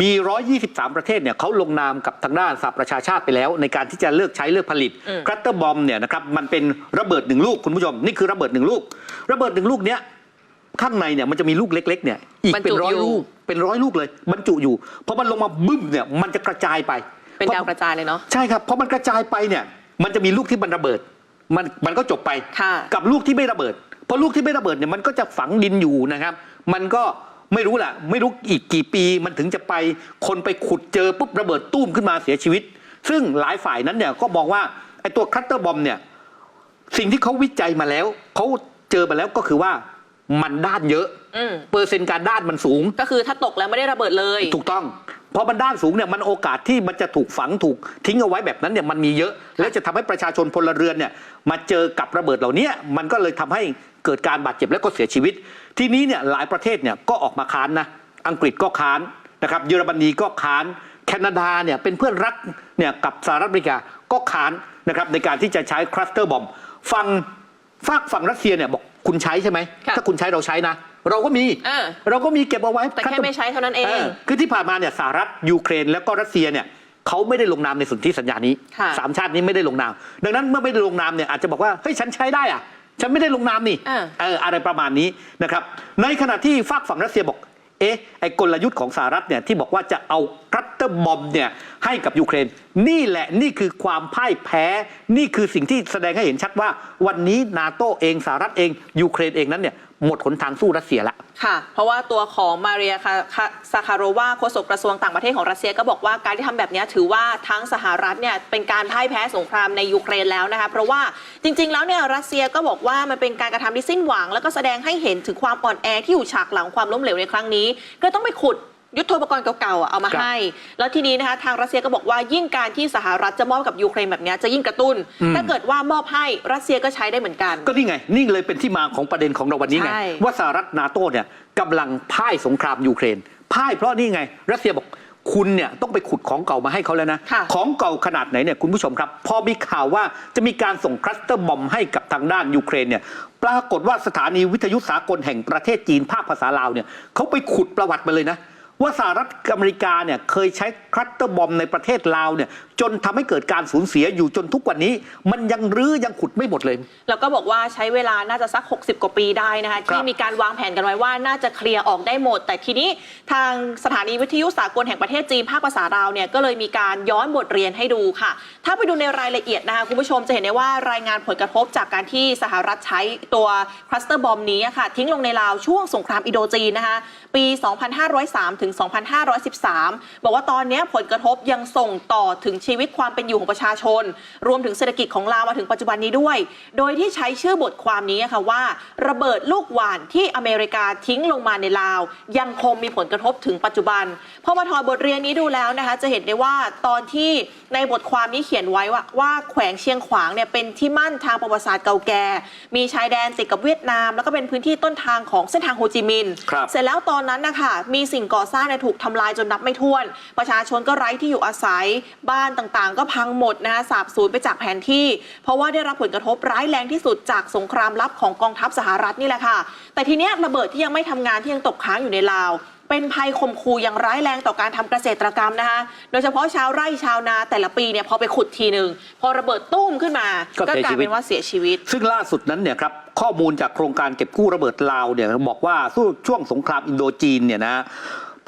มี 123 ประเทศเนี่ยเขาลงนามกับทางด้านสหประชาชาติไปแล้ว ในการที่จะเลิกใช้เลิกผลิตอืมครัตเตอร์บอมเนี่ยนะครับมันเป็นระเบิดหนึ่งลูกคุณผู้ชม นี่คือระเบิดหนึ่งลูก ระเบิดหนึ่งลูกเนี้ยข้างในเนี่ยมันจะมีลูกเล็ก ๆ เนี่ยอีกบรรเป็จุนร้อยอยู่ลูกเป็นร้อยลูกเลยบรรจุอยู่พอมันลงมาบึ้มเนี่ยมันจะกระจายไป เป็นดาวกระจายเลยเนาะใช่ครับเพราะมันกระจายไปเนี่ยมันจะมีลูกที่มันระเบิดมันมันก็จบไปค่ะกับลูกที่ไม่ระเบิดเพราะลูกที่ไม่ระเบิดเนี่ยมันก็จะฝังดินอยู่นะครับ มันก็ ไม่รู้แหละไม่รู้อีกกี่ปีมันถึงจะไปคนไปขุดเจอปุ๊บระเบิดตุ้มขึ้นมาเสียชีวิต ซึ่งหลายฝ่ายนั้นเนี่ยก็มองว่าไอ้ตัวคลัตเตอร์บอมเนี่ยสิ่งที่เขาวิจัยมาแล้วเขาเจอมาแล้วก็คือว่ามันด้านเยอะ อืมเปอร์เซ็นต์การด้านมันสูง ก็คือถ้าตกแล้วไม่ได้ระเบิดเลย ถูกต้องเพราะมันด้านสูงเนี่ยมันโอกาสที่มันจะถูกฝังถูกทิ้งเอาไว้แบบนั้นเนี่ยมันมีเยอะ และจะทำให้ประชาชนพลเรือนเนี่ยมาเจอกับระเบิดเหล่านี้มันก็เลยทำให้เกิดการบาดเจ็บและก็เสียชีวิต ทีนี้เนี่ยหลายประเทศเนี่ยก็ออกมาค้านนะอังกฤษก็ค้านนะครับเยอรมนีก็ค้านแคนาดาเนี่ยเป็นเพื่อนรักเนี่ยกับสหรัฐอเมริกาก็ค้านนะครับในการที่จะใช้คลัสเตอร์บอมฟังฝากฝั่งรัสเซียเนี่ยบอก คุณใช้ใช่ไหม ค่ะ ถ้าคุณใช้เราใช้นะ เราก็มีเออเราก็มีเก็บเอาไว้แต่แค่ไม่ใช้เท่านั้นเองคือที่ผ่านมาเนี่ยสหรัฐยูเครนแล้วก็รัสเซียเนี่ยเขาไม่ได้ลงนามในสนธิสัญญานี้ค่ะ สามชาตินี้ไม่ได้ลงนาม ดังนั้นเมื่อไม่ได้ลงนามเนี่ยอาจจะบอกว่าเฮ้ยฉันใช้ได้อะฉันไม่ได้ลงนามนี่ อ่า เอออะไรประมาณนี้นะครับ ในขณะที่ฝากฝั่งรัสเซียบอก เอ๊ะ ไอ้กลยุทธ์ของสหรัฐเนี่ยที่บอกว่าจะเอา คลัตเตอร์บอมเนี่ยให้กับยูเครน นี่แหละนี่คือความพ่ายแพ้ นี่คือสิ่งที่แสดงให้เห็นชัดว่า วันนี้นาโตเองสหรัฐเองยูเครนเองนั้นเนี่ยหมดหนทางสู้รัสเซียละค่ะ เพราะว่าตัวของมาเรียคาคาซาคาโรวาโฆษกกระทรวงต่างประเทศของรัสเซียก็บอกว่าการที่ทำแบบนี้ถือว่าทั้งสหรัฐเนี่ยเป็นการพ่ายแพ้สงครามในยูเครนแล้วนะคะ เพราะว่าจริง ๆ แล้วเนี่ยรัสเซียก็บอกว่ามันเป็นการกระทำที่สิ้นหวัง แล้วก็แสดงให้เห็นถึงความอ่อนแอที่อยู่ฉากหลังความล้มเหลวในครั้งนี้ ก็ต้องไปขุด ยุทโธปกรณ์เก่าๆอะเอามาครับให้ แล้วทีนี้นะคะทางรัสเซียก็บอกว่ายิ่งการที่สหรัฐจะมอบกับยูเครนแบบนี้จะยิ่งกระตุ้นอืมถ้าเกิดว่ามอบให้รัสเซียก็ใช้ได้เหมือนกัน ก็นี่ไง นี่เลยเป็นที่มาของประเด็นของเราวันนี้ไงใช่ว่าสหรัฐนาโต้เนี่ยกำลังพ่ายสงครามยูเครนพ่ายเพราะนี่ไง รัสเซียบอกคุณเนี่ยต้องไปขุดของเก่ามาให้เขาแล้วนะค่ะของเก่าขนาดไหนเนี่ยคุณผู้ชมครับ พอมีข่าวว่าจะมีการส่งคลัสเตอร์บอมให้กับทางด้านยูเครนเนี่ยปรากฏว่าสถานีวิทยุสากลแห่งประเทศจีนภาคภาษาลาวเนี่ยเขาไปขุดประวัติมาเลยนะ ว่าสหรัฐอเมริกาเนี่ยเคยใช้คลัสเตอร์บอมในประเทศลาวเนี่ยจนทำให้เกิดการสูญเสียอยู่จนทุกวันนี้ มันยังรื้อยังขุดไม่หมดเลย แล้วก็บอกว่าใช้เวลาน่าจะสัก 60 กว่าปีได้นะคะครับที่มีการวางแผนกันไว้ว่าน่าจะเคลียร์ออกได้หมด แต่ทีนี้ทางสถานีวิทยุสากลแห่งประเทศจีนภาคภาษาลาวเนี่ยก็เลยมีการย้อนบทเรียนให้ดูค่ะ ถ้าไปดูในรายละเอียดนะคะคุณผู้ชมจะเห็นได้ว่ารายงานผลกระทบจากการที่สหรัฐใช้ตัวคลัสเตอร์บอมนี้อะค่ะทิ้งลงในลาวช่วงสงครามอินโดจีนนะคะ ปี 2503 ถึง 2513 บอกว่าตอนนี้ผลกระทบยังส่งต่อถึงชีวิตความเป็นอยู่ของประชาชน รวมถึงเศรษฐกิจของลาวมาถึงปัจจุบันนี้ด้วย โดยที่ใช้ชื่อบทความนี้ค่ะว่า ระเบิดลูกหว่านที่อเมริกาทิ้งลงมาในลาว ยังคงมีผลกระทบถึงปัจจุบันพอมาถอดบทเรียนนี้ดูแล้วนะคะจะเห็นได้ว่าตอนที่ในบทความนี้เขียนไว้ว่าว่าแขวงเชียงขวางเนี่ยเป็นที่มั่นทางประวัติศาสตร์เก่าแก่ มีชายแดนติดกับเวียดนาม แล้วก็เป็นพื้นที่ต้นทางของเส้นทางโฮจิมินห์ครับเสร็จแล้วตอนอนนั้นนะคะมีสิ่งก่อสร้างถูกทำลายจนนับไม่ถ้วน ประชาชนก็ไร้ที่อยู่อาศัย บ้านต่างๆ ก็พังหมดนะคะสาบสูญไปจากแผนที่ เพราะว่าได้รับผลกระทบร้ายแรงที่สุดจากสงครามลับของกองทัพสหรัฐนี่แหละค่ะ แต่ทีเนี้ยระเบิดที่ยังไม่ทำงานที่ยังตกค้างอยู่ในลาวเป็นภัยข่มขู่อย่างร้ายแรงต่อการทำเกษตรกรรมนะคะ โดยเฉพาะชาวไร่ชาวนาแต่ละปีเนี่ยพอไปขุดทีหนึ่งพอระเบิดตุ้มขึ้นมา ก็กลายเป็นว่าเสียชีวิต ซึ่งล่าสุดนั้นเนี่ยครับ ข้อมูลจากโครงการเก็บกู้ระเบิดลาวเนี่ยบอกว่าสู้ช่วงสงครามอินโดจีนเนี่ยนะ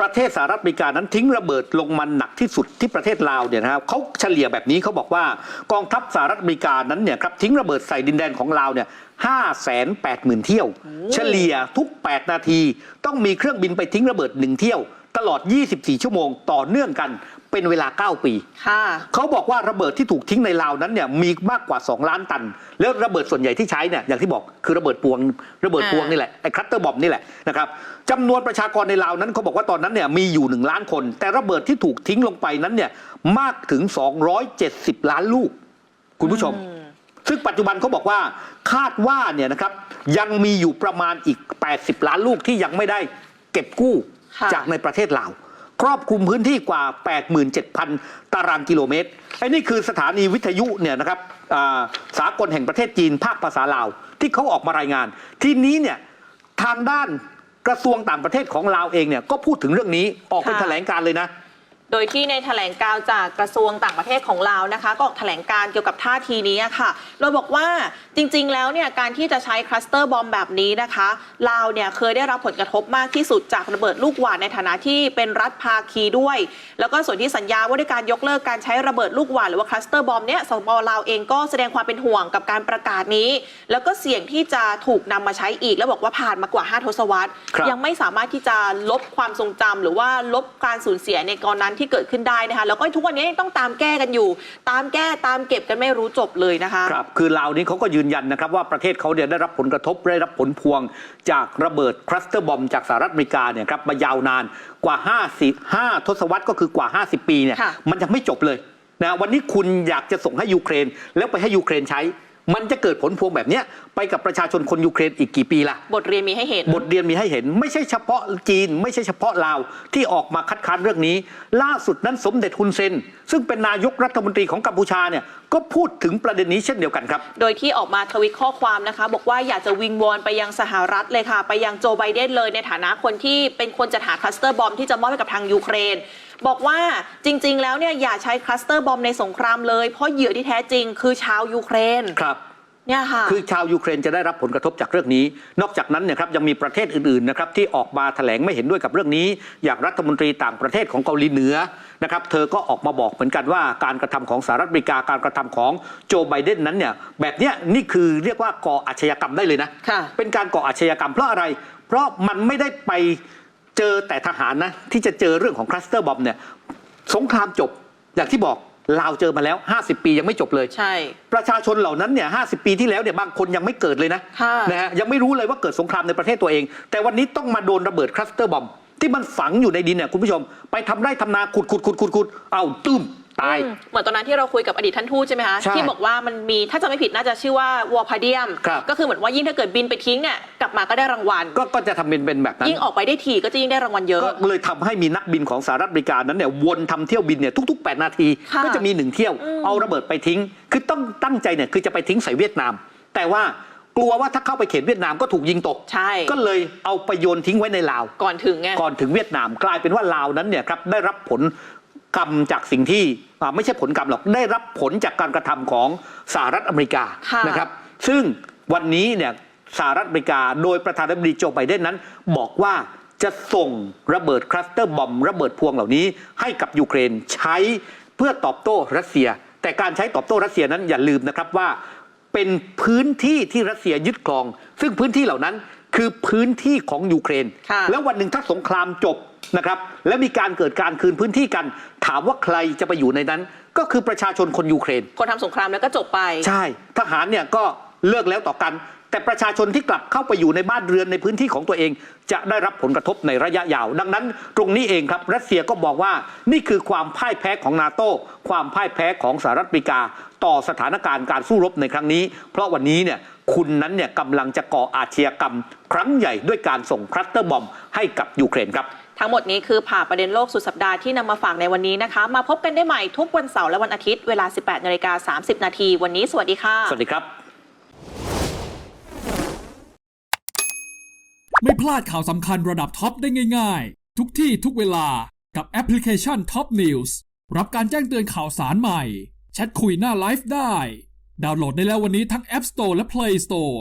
ประเทศสหรัฐอเมริกานั้นทิ้งระเบิดลงมันหนักที่สุดที่ประเทศลาวเนี่ยนะครับเขาเฉลี่ยแบบนี้เขาบอกว่ากองทัพสหรัฐอเมริกานั้นเนี่ยครับทิ้งระเบิดใส่ดินแดนของลาวเนี่ยห้าแสนแปดหมื่นเที่ยว เฉลี่ยทุก 8 นาที ต้องมีเครื่องบินไปทิ้งระเบิดหนึ่งเที่ยว ตลอด 24 ชั่วโมงต่อเนื่องกัน เป็นเวลา 9 ปี ค่ะ เขาบอกว่าระเบิดที่ถูกทิ้งในลาวนั้นเนี่ยมีมากกว่า 2 ล้านตัน แล้วระเบิดส่วนใหญ่ที่ใช้เนี่ยอย่างที่บอกคือระเบิดพวง ระเบิดพวงอ่านี่นี่แหละไอ้คลัตเตอร์บอมนี่แหละนะครับจำนวนประชากรในลาวนั้นเขาบอกว่าตอนนั้นเนี่ยมีอยู่ 1 ล้านคน แต่ระเบิดที่ถูกทิ้งลงไปนั้นเนี่ยมากถึง 270 ล้านลูก คุณผู้ชม ซึ่งปัจจุบันเขาบอกว่าคาดว่าเนี่ยนะครับยังมีอยู่ประมาณอีก 80 ล้านลูกที่ยังไม่ได้เก็บกู้ค่ะ จากในประเทศลาว ครอบคลุมพื้นที่กว่า 87,000 ตารางกิโลเมตรไอ้นี่คือสถานีวิทยุเนี่ยนะครับอ่าสากลแห่งประเทศจีนภาคภาษาลาว ที่เขาออกมารายงาน ที่นี้เนี่ยทางด้านกระทรวงต่างประเทศของลาวเองเนี่ยก็พูดถึงเรื่องนี้ออกเป็นค่ะแถลงการณ์เลยนะ โดยที่ในแถลงการจากกระทรวงต่างประเทศของลาวนะคะ ก็ออกแถลงการเกี่ยวกับท่าทีนี้ค่ะ โดยบอกว่าจริงๆ แล้วเนี่ยการที่จะใช้คลัสเตอร์บอมแบบนี้นะคะลาวเนี่ยเคยได้รับผลกระทบมากที่สุดจากระเบิดลูกหวานในฐานะที่เป็นรัฐภาคีด้วย แล้วก็ส่วนที่สัญญาว่าด้วยการยกเลิกการใช้ระเบิดลูกหวานหรือว่าคลัสเตอร์บอมเนี่ยสปลาวเองก็แสดงความเป็นห่วงกับการประกาศนี้ แล้วก็เสี่ยงที่จะถูกนำมาใช้อีก แล้วบอกว่าผ่านมากว่า 5 ทศวรรษครับยังไม่สามารถที่จะลบความทรงจำหรือว่าลบการสูญเสียในกรนั้นที่เกิดขึ้นได้นะคะ แล้วก็ทุกวันนี้ยังต้องตามแก้กันอยู่ ตามแก้ตามเก็บกันไม่รู้จบเลยนะคะ ครับคือลาวนี้เขาก็ยืนยันนะครับว่าประเทศเขาเนี่ยได้รับผลกระทบได้รับผลพวง จากระเบิดคลัสเตอร์บอมจากสหรัฐอเมริกาเนี่ยครับมายาวนานกว่า50 5ทศวรรษก็คือกว่า 50 ปีเนี่ยค่ะ มันยังไม่จบเลยนะวันนี้คุณอยากจะส่งให้ยูเครนแล้วไปให้ยูเครนใช้ มันจะเกิดผลพวงแบบเนี้ยไปกับประชาชนคนยูเครนอีกกี่ปีล่ะ บทเรียนมีให้เห็น บทเรียนมีให้เห็นไม่ใช่เฉพาะจีน ไม่ใช่เฉพาะลาว ที่ออกมาคัดค้านเรื่องนี้ ล่าสุดนั้นสมเด็จฮุนเซน ซึ่งเป็นนายกรัฐมนตรีของกัมพูชาเนี่ยก็พูดถึงประเด็นนี้เช่นเดียวกันครับ โดยที่ออกมาทวิตข้อความนะคะ บอกว่าอยากจะวิงวอนไปยังสหรัฐเลยค่ะ ไปยังโจไบเดนเลยในฐานะคนที่เป็นคนจัดหาคลัสเตอร์บอมที่จะมอบให้กับทางยูเครน บอกว่าจริง ๆ แล้วเนี่ยอย่าใช้คลัสเตอร์บอมในสงครามเลย เพราะเหยื่อที่แท้จริงคือชาวยูเครนครับเนี่ยค่ะคือชาวยูเครนจะได้รับผลกระทบจากเรื่องนี้ นอกจากนั้นเนี่ยครับยังมีประเทศอื่นๆนะครับที่ออกมาแถลงไม่เห็นด้วยกับเรื่องนี้ อย่างรัฐมนตรีต่างประเทศของเกาหลีเหนือนะครับเธอก็ออกมาบอกเหมือนกันว่าการกระทำของสหรัฐอเมริกาการกระทำของโจไบเดนนั้นเนี่ยแบบเนี้ยนี่คือเรียกว่าก่ออาชญากรรมได้เลยนะค่ะเป็นการก่ออาชญากรรมเพราะอะไร เพราะมันไม่ได้ไป เจอแต่ทหารนะ ที่จะเจอเรื่องของคลัสเตอร์บอมเนี่ยสงครามจบอย่างที่บอกลาวเจอมาแล้ว 50 ปียังไม่จบเลย ใช่ ประชาชนเหล่านั้นเนี่ยห้ปีที่แล้วเนี่ยบางคนยังไม่เกิดเลยนะค่ะนะฮะยังไม่รู้เลยว่าเกิดสงครามในประเทศตัวเอง แต่วันนี้ต้องมาโดนระเบิดคลัสเตอร์บอมที่มันฝังอยู่ในดินเนี่ยคุณผู้ชม ไปทำไร่ทำนาขุดขุดขุดขุดขุดเอาตุ้ม ตายอืมเหมือนตอนนั้นที่เราคุยกับอดีตท่านทูตใช่ไหมคะใช่ที่บอกว่ามันมีถ้าจะไม่ผิดน่าจะชื่อว่าวอลพาเดียม ครับ ก็คือเหมือนว่ายิ่งถ้าเกิดบินไปทิ้งเนี่ยกลับมาก็ได้รางวัล ก็ก็จะทำเป็นเป็นแบบนั้น ยิ่งออกไปได้ทีก็จะยิ่งได้รางวัลเยอะ ก็เลยทำให้มีนักบินของสหรัฐอเมริกานั้นเนี่ยวนทำเที่ยวบินเนี่ยทุก ๆ 8 นาที ค่ะก็จะมีหนึ่งเที่ยว อืมเอาระเบิดไปทิ้ง คือต้องตั้งใจเนี่ยคือจะไปทิ้งใส่เวียดนาม แต่ว่ากลัวว่าถ้าเข้าไปเขตเวียดนามก็ถูกยิงตก ใช่ ก็เลยเอาไปโยนทิ้งไว้ในลาว ก่อนถึงไง ก่อนถึงเวียดนามกลายเป็นว่าลาวนั้นเนี่ยครับได้รับผล กรรมจากสิ่งที่อ่าไม่ใช่ผลกรรมหรอกได้รับผลจากการกระทำของสหรัฐอเมริกาค่ะ นะครับ ซึ่งวันนี้เนี่ยสหรัฐอเมริกาโดยประธานาธิบดีโจไบเดนนั้น บอกว่าจะส่งระเบิดคลัสเตอร์บอมระเบิดพวงเหล่านี้ให้กับยูเครนใช้เพื่อตอบโต้รัสเซีย แต่การใช้ตอบโต้รัสเซียนั้นอย่าลืมนะครับว่า เป็นพื้นที่ที่รัสเซียยึดครอง ซึ่งพื้นที่เหล่านั้น คือพื้นที่ของยูเครนค่ะแล้ววันหนึ่งถ้าสงครามจบนะครับ แล้วมีการเกิดการคืนพื้นที่กัน ถามว่าใครจะไปอยู่ในนั้น ก็คือประชาชนคนยูเครน คนทำสงครามแล้วก็จบไป ใช่ ทหารเนี่ยก็เลิกแล้วต่อกัน แต่ประชาชนที่กลับเข้าไปอยู่ในบ้านเรือนในพื้นที่ของตัวเอง จะได้รับผลกระทบในระยะยาว ดังนั้น ตรงนี้เองครับรัสเซียก็บอกว่านี่คือความพ่ายแพ้ของนาโต้ความพ่ายแพ้ของสหรัฐอเมริกา ต่อสถานการณ์การสู้รบในครั้งนี้ เพราะวันนี้เนี่ยคุณนั้นเนี่ยกำลังจะก่ออาชญากรรม ครั้งใหญ่ด้วยการส่งคลัสเตอร์บอมให้กับยูเครนครับทั้งหมดนี้คือผ่าประเด็นโลกสุดสัปดาห์ที่นำมาฝากในวันนี้นะคะ มาพบกันได้ใหม่ทุกวันเสาร์และวันอาทิตย์เวลา 18นาฬิกา30 นาที วันนี้สวัสดีค่ะ สวัสดีครับ ไม่พลาดข่าวสำคัญระดับท็อปได้ง่าย ๆ ทุกที่ทุกเวลากับแอปพลิเคชัน Top News รับการแจ้งเตือนข่าวสารใหม่ แชทคุยหน้าไลฟ์ได้ ดาวน์โหลดได้แล้ววันนี้ทั้ง App Store และ Play Store